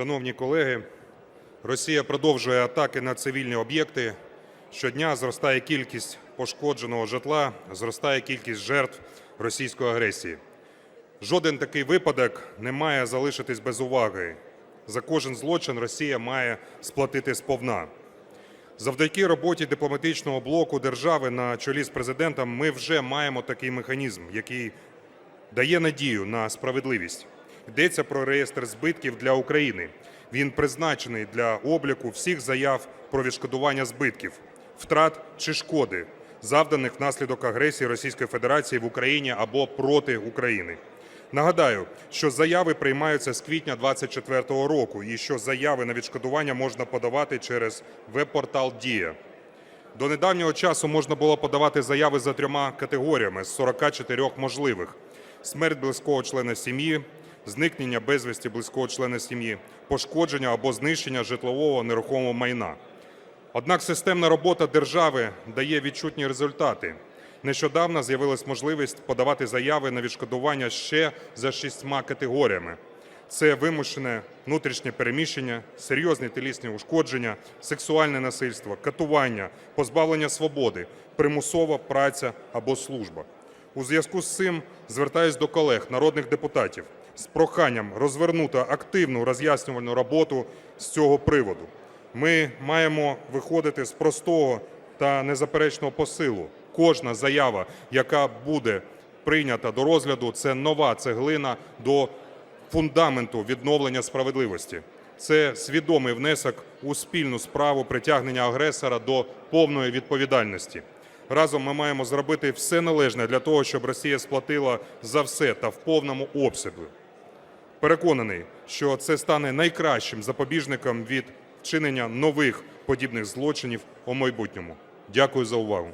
Шановні колеги, Росія продовжує атаки на цивільні об'єкти. Щодня зростає кількість пошкодженого житла, зростає кількість жертв російської агресії. Жоден такий випадок не має залишитись без уваги. За кожен злочин Росія має сплатити сповна. Завдяки роботі дипломатичного блоку держави на чолі з президентом ми вже маємо такий механізм, який дає надію на справедливість. Йдеться про реєстр збитків для України. Він призначений для обліку всіх заяв про відшкодування збитків, втрат чи шкоди, завданих внаслідок агресії Російської Федерації в Україні або проти України. Нагадаю, що заяви приймаються з квітня 2024 року, і що заяви на відшкодування можна подавати через веб-портал Дія. До недавнього часу можна було подавати заяви за трьома категоріями з 44 можливих: смерть близького члена сім'ї, зникнення безвісті близького члена сім'ї, пошкодження або знищення житлового нерухомого майна. Однак системна робота держави дає відчутні результати. Нещодавно з'явилась можливість подавати заяви на відшкодування ще за шістьма категоріями: це вимушене внутрішнє переміщення, серйозні тілісні ушкодження, сексуальне насильство, катування, позбавлення свободи, примусова праця або служба. У зв'язку з цим звертаюсь до колег, народних депутатів, з проханням розвернути активну роз'яснювальну роботу з цього приводу. Ми маємо виходити з простого та незаперечного посилу. Кожна заява, яка буде прийнята до розгляду, це нова цеглина до фундаменту відновлення справедливості. Це свідомий внесок у спільну справу притягнення агресора до повної відповідальності. Разом ми маємо зробити все належне для того, щоб Росія сплатила за все та в повному обсязі. Переконаний, що це стане найкращим запобіжником від вчинення нових подібних злочинів у майбутньому. Дякую за увагу.